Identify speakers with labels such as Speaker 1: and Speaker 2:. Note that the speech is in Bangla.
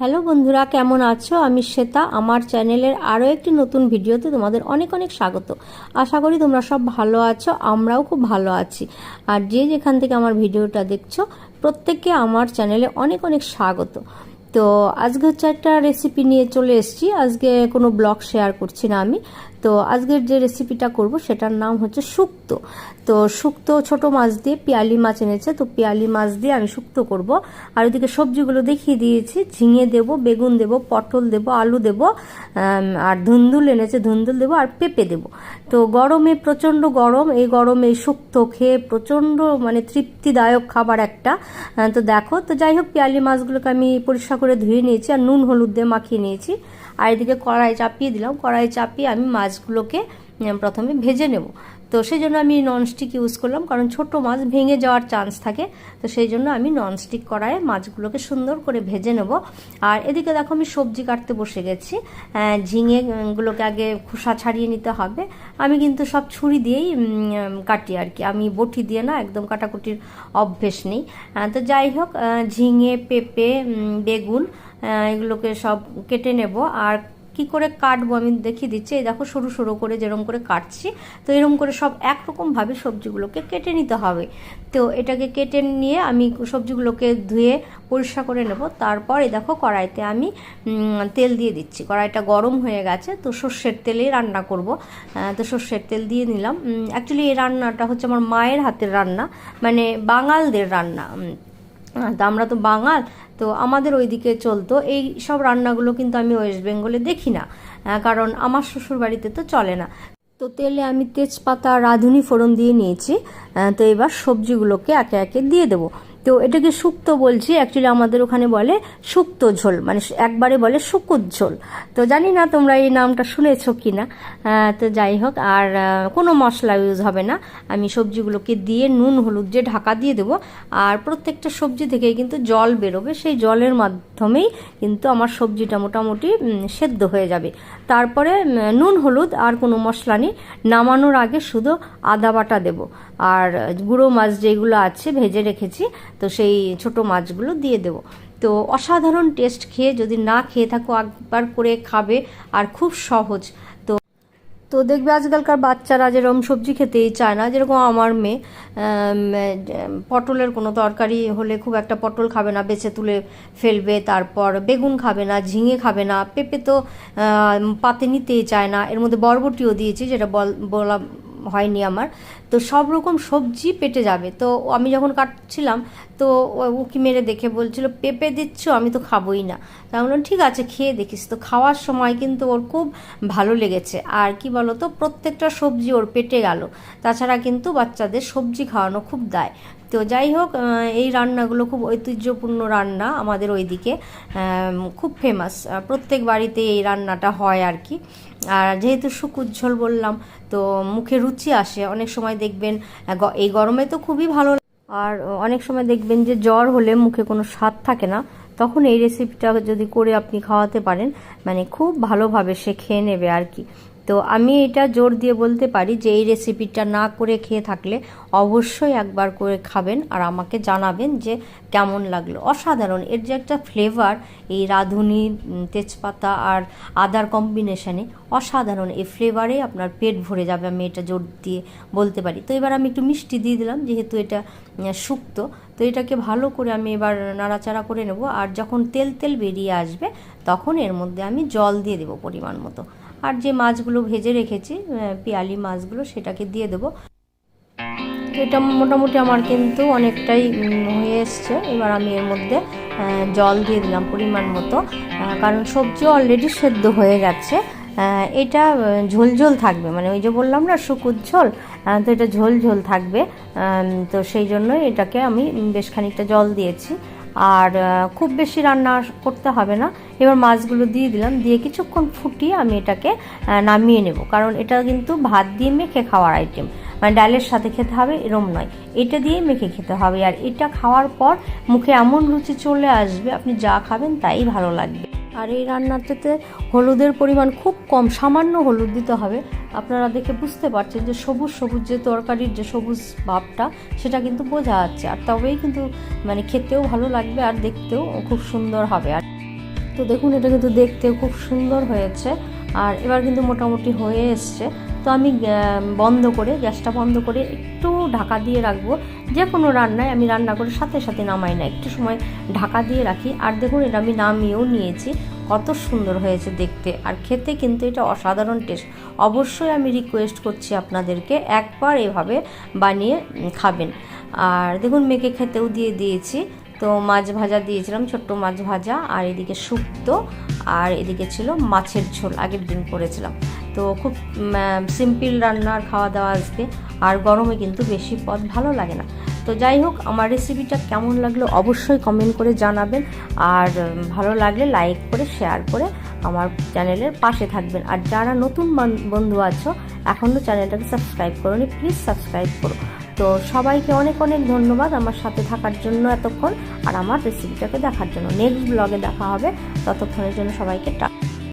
Speaker 1: হ্যালো বন্ধুরা, কেমন আছো? আমি শ্বেতা। আমার চ্যানেলের আরও একটি নতুন ভিডিওতে তোমাদের অনেক অনেক স্বাগত। আশা করি তোমরা সব ভালো আছো, আমরাও খুব ভালো আছি। আর যে যেখান থেকে আমার ভিডিওটা দেখছ, প্রত্যেককে আমার চ্যানেলে অনেক অনেক স্বাগত। তো আজকে হচ্ছে একটা রেসিপি নিয়ে চলে এসেছি। আজকে কোনো ব্লগ শেয়ার করছি না আমি। তো আজকের যে রেসিপিটা করব, সেটার নাম হচ্ছে শুক্তো। তো শুক্তো ছোট মাছ দিয়ে পিয়ালি মাছ এনেছে, তো পিয়ালি মাছ দিয়ে আমি শুক্তো করব। আর ওদিকে সবজিগুলো দেখিয়ে দিয়েছি। ঝিঙে দেব, বেগুন দেব, পটল দেব, আলু দেব আর ধুন্দুল এনেছে, ধুন্দুল দেব আর পেঁপে দেব। তো গরমে প্রচণ্ড গরম, এই গরমে শুক্ত খেয়ে প্রচণ্ড মানে তৃপ্তিদায়ক খাবার একটা। তো দেখো, তো যাই হোক, পিয়ালি মাছগুলোকে আমি পরিষ্কার করে ধুয়ে নিয়েছি আর নুন হলুদ দিয়ে মাখিয়ে নিয়েছি। আর এদিকে কড়াই চাপিয়ে দিলাম। কড়াই চাপিয়ে আমি মাছগুলোকে প্রথমে ভেজে নেব। তো সেই জন্য আমি ননস্টিক ইউজ করলাম, কারণ ছোট মাছ ভেঙে যাওয়ার চান্স থাকে। তো সেই জন্য আমি ননস্টিক কড়াইয়ে মাছগুলোকে সুন্দর করে ভেজে নেব। আর এদিকে দেখো আমি সবজি কাটতে বসে গেছি। ঝিঙেগুলোকে আগে খোসা ছাড়িয়ে নিতে হবে। আমি কিন্তু সব ছুরি দিয়েই কাটি আর কি। আমি বটি দিয়ে না একদম কাটাকুটির অভ্যেস নেই। তো যাই হোক ঝিঙে, পেঁপে বেগুন এগুলোকে সব কেটে নেব। আর কি করে কাটবো আমি দেখিয়ে দিচ্ছি। এই দেখো সরু সরু করে যেরকম করে কাটছি, তো এরকম করে সব একরকমভাবে সবজিগুলোকে কেটে নিতে হবে। তো এটাকে কেটে নিয়ে আমি সবজিগুলোকে ধুয়ে পরিষ্কার করে নেব। তারপর দেখো কড়াইতে আমি তেল দিয়ে দিচ্ছি। কড়াইটা গরম হয়ে গেছে, তো সর্ষের তেলেই রান্না করব। তো সর্ষের তেল দিয়ে নিলাম। অ্যাকচুয়ালি এই রান্নাটা হচ্ছে আমার মায়ের হাতের রান্না মানে বাঙালদের রান্না। তো আমরা তো বাঙাল, তো আমাদের ওইদিকে চলতো। এই সব রান্নাগুলো কিন্তু আমি ওয়েস্ট বেঙ্গলে দেখি না কারণ আমার শ্বশুর বাড়িতে তো চলে না। তো তেলে আমি তেজপাতা রাঁধুনি ফোড়ন দিয়ে নিয়েছি তো এবার সবজিগুলোকে একে একে দিয়ে দেবো। তো এটাকে শুক্তো বলছি অ্যাকচুয়ালি আমাদের ওখানে বলে শুক্তো ঝোল মানে একবারে বলে শুকুত ঝোল। তো জানি না তোমরা এই নামটা শুনেছো কি না তো যাই হোক, আর কোনো মশলা ইউজ হবে না। আমি সবজিগুলোকে দিয়ে নুন, হলুদ দিয়ে ঢাকা দিয়ে দেবো, আর প্রত্যেকটা সবজি থেকে কিন্তু জল বেরোবে। সেই জলের মাধ্যমেই কিন্তু আমার সবজিটা মোটামুটি সেদ্ধ হয়ে যাবে। তারপরে নুন, হলুদ আর কোনো মশলা নেই। নামানোর আগে শুধু আদা বাটা দেব। আর, গুঁড়ো মাছ যেগুলো আছে, ভেজে রেখেছি তো সেই ছোট মাছগুলো দিয়ে দেবো। তো অসাধারণ টেস্ট খেয়ে যদি না খেয়ে থাকো, একবার করে খাবে আর খুব সহজ। তো তো দেখবে আজকালকার বাচ্চারা যেরকম সবজি খেতেই চায় না, যেরকম আমার মেয়ে পটলের কোনো তরকারি হলে খুব একটা পটল খাবে না, বেছে তুলে ফেলবে, তারপর বেগুন খাবে না, ঝিঙে খাবে না, পেঁপে তো পাতে নিতেই চায় না। এর মধ্যে বরবটিও দিয়েছি, যেটা বলা হয়নি আমার। তো সব রকম সবজি পেটে যাবে। তো আমি যখন কাটছিলাম, তো উকি মেরে দেখে বলছিল, পেঁপে দিচ্ছ, আমি তো খাবোই না। তা বললাম, ঠিক আছে, খেয়ে দেখিস। তো খাওয়ার সময় কিন্তু ওর খুব ভালো লেগেছে। আর কি বলো তো প্রত্যেকটা সবজি ওর পেটে গেল। তাছাড়া কিন্তু বাচ্চাদের সবজি খাওয়ানো খুব দায়। তো যাই হোক এই রান্নাগুলো খুব ঐতিহ্যপূর্ণ রান্না আমাদের ওইদিকে খুব ফেমাস প্রত্যেক বাড়িতে এই রান্নাটা হয় আর কি। আর যেহেতু সুখ উজ্জ্বল বললাম, তো মুখে রুচি আসে। অনেক সময় দেখবেন এই গরমে তো খুবই ভালো আর অনেক সময় দেখবেন যে জ্বর হলে মুখে কোনো স্বাদ থাকে না। তখন এই রেসিপিটা যদি করে আপনি খাওয়াতে পারেন মানে খুব ভালোভাবে সে খেয়ে নেবে আর কি। তো আমি এটা জোর দিয়ে বলতে পারি যে এই রেসিপিটা না করে খেয়ে থাকলে অবশ্যই একবার করে খাবেন আর আমাকে জানাবেন যে কেমন লাগল। অসাধারণ। এর যে একটা ফ্লেভার এই রাঁধুনি তেজপাতা আর আদার কম্বিনেশানে অসাধারণ। এই ফ্লেভারে আপনার পেট ভরে যাবে, আমি এটা জোর দিয়ে বলতে পারি। তো এবার আমি একটু মিষ্টি দিয়ে দিলাম, যেহেতু এটা শুক্তো, তো এটাকে ভালো করে আমি এবার নাড়াচাড়া করে নেব। আর যখন তেল তেল বেরিয়ে আসবে, তখন এর মধ্যে আমি জল দিয়ে দেবো পরিমাণ মতো। আর যে মাছগুলো ভেজে রেখেছি পিয়ালি মাছগুলো, সেটাকে দিয়ে দেবো। এটা মোটামুটি আমার কিন্তু অনেকটাই হয়ে এসছে। এবার আমি এর মধ্যে জল দিয়ে দিলাম পরিমাণ মতো। কারণ সবজি অলরেডি সেদ্ধ হয়ে গেছে। এটা ঝোল ঝোল থাকবে। মানে ওই যে বললাম না, শুকুর ঝোল তো এটা ঝোল ঝোল থাকবে। তো সেই জন্যই এটাকে আমি বেশ খানিকটা জল দিয়েছি। আর খুব বেশি রান্না করতে হবে না। এবার মাছগুলো দিয়ে দিলাম। দিয়ে কিছুক্ষণ ফুটিয়ে আমি এটাকে নামিয়ে নেব। কারণ এটা কিন্তু ভাত দিয়ে মেখে খাওয়ার আইটেম মানে ডালের সাথে খেতে হবে এরম নয়। এটা দিয়ে মেখে খেতে হবে। আর এটা খাওয়ার পর মুখে এমন রুচি চলে আসবে, আপনি যা খাবেন তাই ভালো লাগবে। আর এই রান্নাটাতে হলুদের পরিমাণ খুব কম, সামান্য হলুদ দিতে হবে। আপনারা দেখে বুঝতে পারছেন যে সবুজ সবুজ যে তরকারির যে সবুজ ভাবটা, সেটা কিন্তু বোঝা যাচ্ছে। আর তবেই কিন্তু মানে খেতেও ভালো লাগবে আর দেখতেও খুব সুন্দর হবে। আর তো দেখুন, এটা কিন্তু দেখতেও খুব সুন্দর হয়েছে। আর এবার কিন্তু মোটামুটি হয়ে এসছে। তো আমি বন্ধ করে, গ্যাসটা বন্ধ করে একটু ঢাকা দিয়ে রাখব। যে কোনো রান্নায় আমি রান্না করে সাথে সাথে নামাই না, একটু সময় ঢাকা দিয়ে রাখি। আর দেখুন, এটা আমি নামিয়েও নিয়েছি। কত সুন্দর হয়েছে দেখতে। আর খেতে কিন্তু এটা অসাধারণ টেস্ট। অবশ্যই আমি রিকোয়েস্ট করছি আপনাদেরকে একবার এভাবে বানিয়ে খাবেন। আর দেখুন, মেয়েকে খেতেও দিয়ে দিয়েছি। তো মাছ ভাজা দিয়েছিলাম, ছোট্ট মাছ ভাজা। আর এদিকে শুক্তো, আর এদিকে ছিল মাছের ঝোল, আগের দিন করেছিলাম। তো খুব সিম্পল রান্নার খাওয়া দাওয়া আজকে। আর গরমে কিন্তু বেশি পদ ভালো লাগে না। তো যাই হোক, আমার রেসিপিটা কেমন লাগল অবশ্যই কমেন্ট করে জানাবেন। আর ভালো লাগলে লাইক করে শেয়ার করে আমার চ্যানেলের পাশে থাকবেন। আর যারা নতুন বান- বন্ধু আছো এখনও চ্যানেলটাকে সাবস্ক্রাইব করোনি প্লিজ সাবস্ক্রাইব করো। তো সবাইকে অনেক অনেক ধন্যবাদ আমার সাথে থাকার জন্য এতক্ষণ। আর আমার রেসিপিটাকে দেখার জন্য। নেক্সট ব্লগে দেখা হবে। ততক্ষণের জন্য সবাইকে টা